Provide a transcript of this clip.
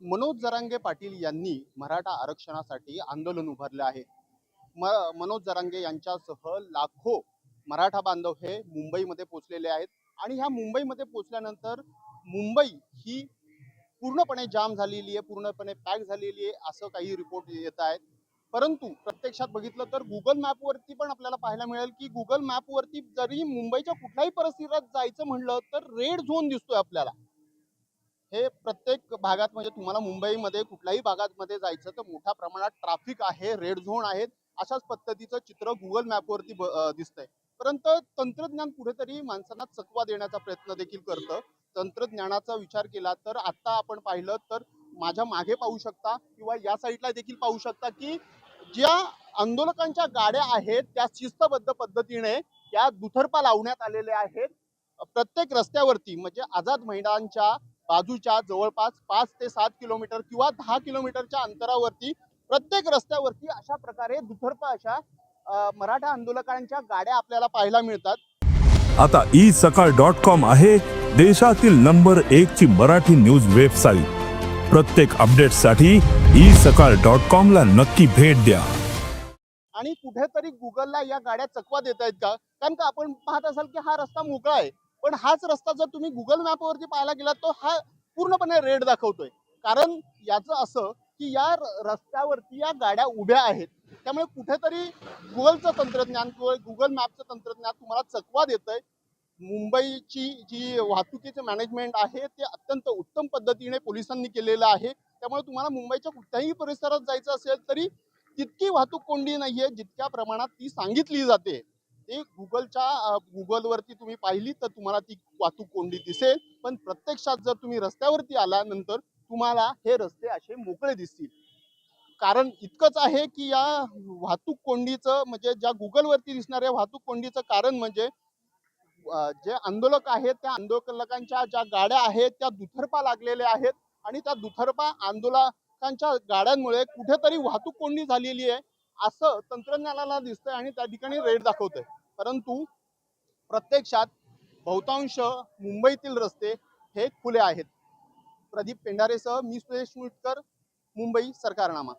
मनोज जरांगे पाटील यांनी मराठा आरक्षणासाठी आंदोलन उभारले आहे. म मनोज जरांगे यांच्यासह लाखो मराठा बांधव हे मुंबईमध्ये पोचलेले आहेत आणि ह्या मुंबईमध्ये पोचल्यानंतर मुंबई ही पूर्णपणे जाम झालेली आहे पूर्णपणे पॅक झालेली आहे असं काही रिपोर्ट येत आहेत. परंतु प्रत्यक्षात बघितलं तर गुगल मॅपवरती पण आपल्याला पाहायला मिळेल की गुगल मॅपवरती जरी मुंबईच्या कुठल्याही परिसरात जायचं म्हणलं तर रेड झोन दिसतोय आपल्याला. हे प्रत्येक भागात म्हणजे तुम्हाला मुंबईमध्ये कुठल्याही भागामध्ये जायचं तर मोठ्या प्रमाणात ट्रॅफिक आहे रेड झोन आहेत. अशाच पद्धतीचं चित्र गुगल मॅपवरती दिसतंय. परंतु तंत्रज्ञान कुठेतरी माणसांना चकवा देण्याचा प्रयत्न देखील करतं. तंत्रज्ञानाचा विचार केला तर आता आपण पाहिलं तर माझ्या मागे पाहू शकता किंवा या साईडला देखील पाहू शकता की ज्या आंदोलकांच्या गाड्या आहेत त्या शिस्तबद्ध पद्धतीने त्या दुथरपा लावण्यात आलेल्या आहेत. प्रत्येक रस्त्यावरती म्हणजे आझाद मैदानच्या बाजूच्या जवळपास पाच ते सात किलोमीटर किंवा दहा किलोमीटरच्या अंतरावरती प्रत्येक रस्त्यावरती अशा प्रकारे दुथरपा अशा मराठा आंदोलकांच्या गाड्या आपल्याला पाहायला मिळतात. आता ई सकाळ डॉट कॉम आहे देशातील नंबर एक ची मराठी न्यूज वेबसाईट. प्रत्येक अपडेटसाठी ई सकाळ डॉट कॉम ला नक्की भेट द्या. आणि कुठेतरी गुगलला या गाड्या चकवा देत आहेत का? कारण का आपण पाहत असाल की हा रस्ता मोकळा आहे. पण हाच रस्ता जर तुम्ही गुगल मॅपवरती पाहायला गेलात तो हा पूर्णपणे रेड दाखवतोय. कारण याचं असं की या रस्त्यावरती या गाड्या उभ्या आहेत. त्यामुळे कुठेतरी गुगलचं तंत्रज्ञान किंवा गुगल मॅपचं तंत्रज्ञान तुम्हाला चकवा देतंय. मुंबईची जी वाहतुकीचं मॅनेजमेंट आहे ते अत्यंत उत्तम पद्धतीने पोलिसांनी केलेलं आहे. त्यामुळे तुम्हाला मुंबईच्या कुठल्याही परिसरात जायचं असेल तरी तितकी वाहतूक कोंडी नाहीये जितक्या प्रमाणात ती सांगितली जाते. ते गुगलच्या गुगलवरती तुम्ही पाहिली तर तुम्हाला ती वाहतूक कोंडी दिसेल. पण प्रत्यक्षात जर तुम्ही रस्त्यावरती आल्यानंतर तुम्हाला हे रस्ते असे मोकळे दिसतील. कारण इतकंच आहे की या वाहतूक कोंडीचं म्हणजे ज्या गुगलवरती दिसणाऱ्या वाहतूक कोंडीचं कारण म्हणजे जे आंदोलक आहेत त्या आंदोलकांच्या ज्या गाड्या आहेत त्या दुथरपा लागलेल्या आहेत आणि त्या दुथरपा आंदोलकांच्या गाड्यांमुळे कुठेतरी वाहतूक कोंडी झालेली आहे असं तंत्रज्ञानाला दिसतंय आणि त्या ठिकाणी रेड दाखवतंय. परंतु प्रत्यक्षात बहुतांश मुंबईतील रस्ते हे खुले आहेत. प्रदीप पेंढारेसह मी सुरेश मुटकर मुंबई सरकारनामा.